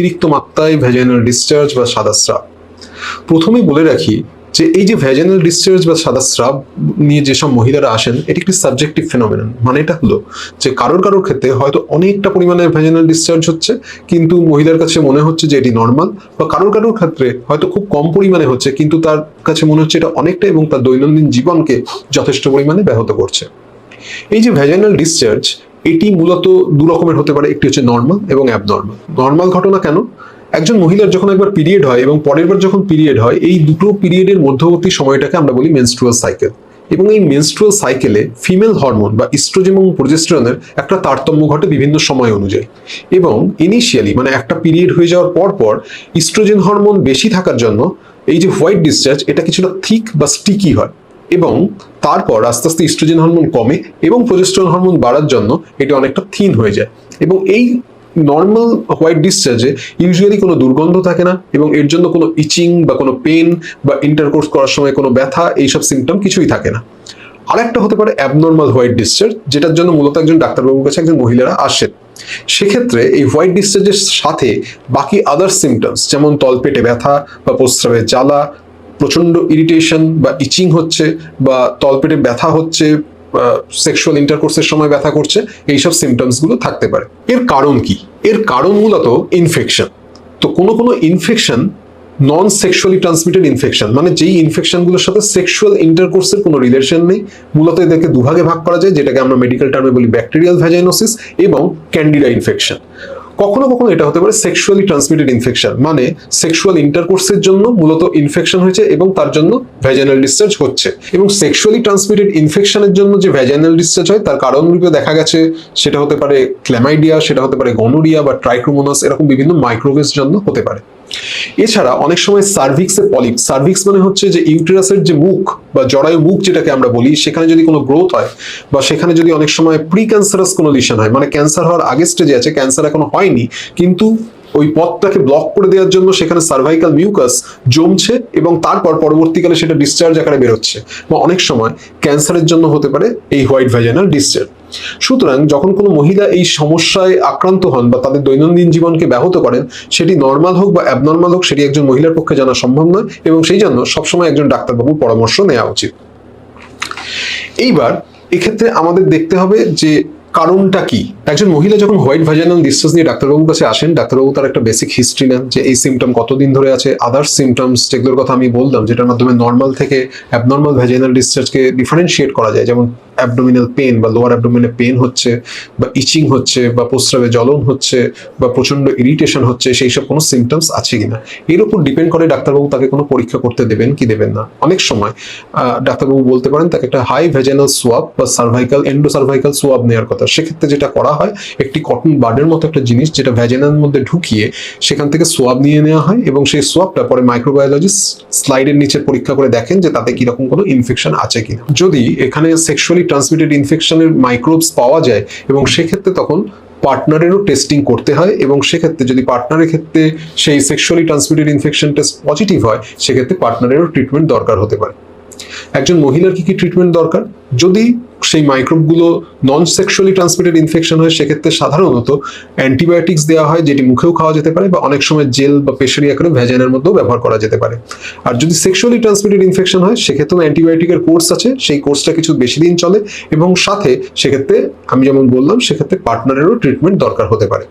অতিরিক্ত মাত্রায় vaginal discharge বা সাদা স্রাব। প্রথমেই বলে রাখি যে এই যে ভ্যাজাইনাল ডিসচার্জ বা সাদা স্রাব নিয়ে যেসব মহিলারা আসেন, এটি একটি সাবজেক্টিভ ফেনোমেনন মানে এটা হলো যে কারোর কারোর ক্ষেত্রে হয়তো অনেকটা পরিমাণে ভ্যাজাইনাল ডিসচার্জ হচ্ছে, কিন্তু মহিলার কাছে মনে হচ্ছে যে এটি নর্মাল বা কারোর কারোর ক্ষেত্রে হয়তো খুব কম পরিমাণে হচ্ছে, কিন্তু তার কাছে মনে হচ্ছে এটা অনেকটা এবং তার দৈনন্দিন জীবনকে যথেষ্ট পরিমাণে ব্যাহত করছে। এই যে ভ্যাজাইনাল ডিসচার্জ এটি মূলত দু রকমের হতে পারে। একটি হচ্ছে নর্মাল এবং অ্যাবনর্মাল নর্মাল ঘটনা কেন? একজন মহিলার যখন একবার পিরিয়ড হয় এবং পরের বার যখন পিরিয়ড হয়, এই দুটো পিরিয়ডের মধ্যবর্তী সময়টাকে আমরা বলি মেনস্ট্রুয়াল সাইকেল এবং এই মেনস্ট্রুয়াল সাইকেলে ফিমেল হরমোন বা ইস্ট্রোজেন এবং প্রোজেস্টেরনের একটা তারতম্য ঘটে বিভিন্ন সময় অনুযায়ী। এবং ইনিশিয়ালি মানে একটা পিরিয়ড হয়ে যাওয়ার পর পর ইস্ট্রোজেন হরমোন বেশি থাকার জন্য এই যে হোয়াইট ডিসচার্জ এটা কিছুটা থিক বা স্টিকি হয়। এবং তারপর আস্তে আস্তে ইস্ট্রোজেন হরমোন কমে এবং প্রোজেস্টেরন হরমোন বাড়ার জন্য এটি অনেকটা থিন হয়ে যায়। এবং এই নর্মাল হোয়াইট ডিসচার্জে ইউজুয়ালি কোনো দুর্গন্ধ থাকে না এবং এর জন্য কোনো ইচিং বা কোনো পেন বা ইন্টারকোর্স করার সময় কোনো ব্যথা এইসব সিমটম কিছুই থাকে না। আরেকটা হতে পারে অ্যাবনর্মাল হোয়াইট ডিসচার্জ যেটার জন্য মূলত একজন ডাক্তারবাবুর কাছে একজন মহিলারা আসেন। সেক্ষেত্রে এই হোয়াইট ডিসচার্জের সাথে বাকি আদার সিমটমস যেমন তলপেটে ব্যথা বা প্রস্রাবের জ্বালা প্রচণ্ড ইরিটেশন বা ইচিং হচ্ছে বা তলপেটে ব্যথা হচ্ছে সেক্সুয়াল ইন্টারকোর্সের সময় ব্যথা করছে, এইসব সিমটমসগুলো থাকতে পারে। এর কারণ কি? এর কারণ মূলত ইনফেকশন তো কোনো কোনো infection non sexually transmitted infection মানে যেই ইনফেকশনগুলোর সাথে সেক্সুয়াল ইন্টারকোর্সের কোনো রিলেশন নেই, মূলত এদেরকে দুভাগে ভাগ করা যায়, যেটাকে আমরা মেডিকেল টার্মে বলি ব্যাকটেরিয়াল ভ্যাজাইনোসিস এবং ক্যান্ডিডা ইনফেকশন কখনো কখনো এটা হতে পারে সেক্সুয়ালি ট্রান্সমিটেড ইনফেকশন মানে সেক্সুয়াল ইন্টারকোর্সের জন্য মূলত ইনফেকশন হয়েছে এবং তার জন্য ভ্যাজাইনাল ডিসচার্জ হচ্ছে। এবং সেক্সুয়ালি ট্রান্সমিটেড ইনফেকশনের জন্য যে ভ্যাজাইনাল ডিসচার্জ হয়, তার কারণ রূপে দেখা গেছে, সেটা হতে পারে ক্ল্যামাইডিয়া সেটা হতে পারে গনোরিয়া বা ট্রাইক্রোমোনাস এরকম বিভিন্ন মাইক্রোভেস জন্য হতে পারে। এছাড়া অনেক সময় সার্ভিক্সের পলিপ সার্ভিক্স মানে হচ্ছে যে ইউটেরাসের যে মুখ বা জরায়ু মুখ যেটাকে আমরা বলি, সেখানে যদি কোনো গ্রোথ হয় বা সেখানে যদি অনেক সময় প্রি ক্যান্সারাস কোনো লিশন হয় মানে ক্যান্সার হওয়ার আগে স্টেজে আছে ক্যান্সার এখনও হয়নি, কিন্তু ওই পথটাকে ব্লক করে দেওয়ার জন্য সেখানে সার্ভাইকাল মিউকাস জমছে এবং তারপর পরবর্তীকালে সেটা ডিসচার্জ আকারে বেরোচ্ছে। বা অনেক সময় ক্যান্সারের জন্য হতে পারে এই হোয়াইট ভ্যাজাইনাল ডিসচার্জ সুতরাং যখন কোনো মহিলা এই সমস্যায় আক্রান্ত হন বা তাদের দৈনন্দিন জীবনকে ব্যাহত করেন, সেটি নর্মাল হোক বা অ্যাবনর্মাল হোক, সেটি একজন মহিলার পক্ষে জানা সম্ভব নয় এবং সেই জন্য সবসময় একজন ডাক্তারবাবুর পরামর্শ নেওয়া উচিত। এইবার এক্ষেত্রে আমাদের দেখতে হবে যে কারণটা কি। একজন মহিলা যখন হোয়াইট ভ্যাজাইনাল ডিসচার্জ নিয়ে ডাক্তারবাবুর কাছে আসেন, ডাক্তারবাবু তার একটা বেসিক হিস্ট্রি নেন যে এই সিমটম কতদিন ধরে আছে আদার সিমটমস যেগুলোর কথা আমি বললাম, যেটার মাধ্যমে নর্মাল থেকে অ্যাবনর্মাল ভ্যাজাইনাল ডিসচার্জকে ডিফারেন্সিয়েট করা যায়। যেমন অ্যাবডোমিনাল পেন বা লোয়ার অ্যাবডোমিনে পেন হচ্ছে বা ইচিং হচ্ছে বা প্রস্রাবে জ্বলন হচ্ছে বা প্রচণ্ড ইরিটেশন হচ্ছে সেই সব কোনো সিমটমস আছে কিনা? এর উপর ডিপেন্ড করে ডাক্তারবাবু তাকে কোনো পরীক্ষা করতে দেবেন কি দেবেন না। অনেক সময় ডাক্তারবাবু বলতে পারেন তাকে একটা হাই ভেজাইনাল সোয়াব বা সার্ভাইকাল এন্ডো সার্ভাইকাল সোয়াব নেওয়ার কথা। সেক্ষেত্রে যেটা করা হয়, একটি কটন বার্ডের মতো একটা জিনিস যেটা ভ্যাজাইনাল মধ্যে ঢুকিয়ে সেখান থেকে সোয়াব নিয়ে নেওয়া হয় এবং সেই সোয়াবটা পরে মাইক্রোবায়োলজিস্ট স্লাইডের নিচে পরীক্ষা করে দেখেন যে তাতে কীরকম কোনো ইনফেকশন আছে কিনা। যদি এখানে সেক্সুয়ালি ট্রান্সমিটেড ইনফেকশনের মাইক্রোবস পাওয়া যায় এবং সেক্ষেত্রে তখন পার্টনারেরও টেস্টিং করতে হয় এবং সেক্ষেত্রে যদি পার্টনারের ক্ষেত্রে সেই sexually transmitted infection test positive হয়, সেক্ষেত্রে পার্টনারেরও ট্রিটমেন্ট দরকার হতে পারে। একজন মহিলার কি কি ট্রিটমেন্ট দরকার? যদি সেই মাইক্রোবগুলো নন সেক্সুয়ালি ট্রান্সমিটেড ইনফেকশন হয়, সেক্ষেত্রে সাধারণত অ্যান্টিবায়োটিক্স দেওয়া হয়, যেটি মুখেও খাওয়া যেতে পারে বা অনেক সময় জেল বা পেশারি আকারে ভ্যাজাইনার মধ্যেও ব্যবহার করা যেতে পারে। আর যদি সেক্সুয়ালি ট্রান্সমিটেড ইনফেকশন হয়, সেক্ষেত্রেও অ্যান্টিবায়োটিকের কোর্স আছে, সেই কোর্সটা কিছু বেশি দিন চলে এবং সাথে সেক্ষেত্রে, আমি যেমন বললাম, সেক্ষেত্রে পার্টনারেরও ট্রিটমেন্ট দরকার হতে পারে।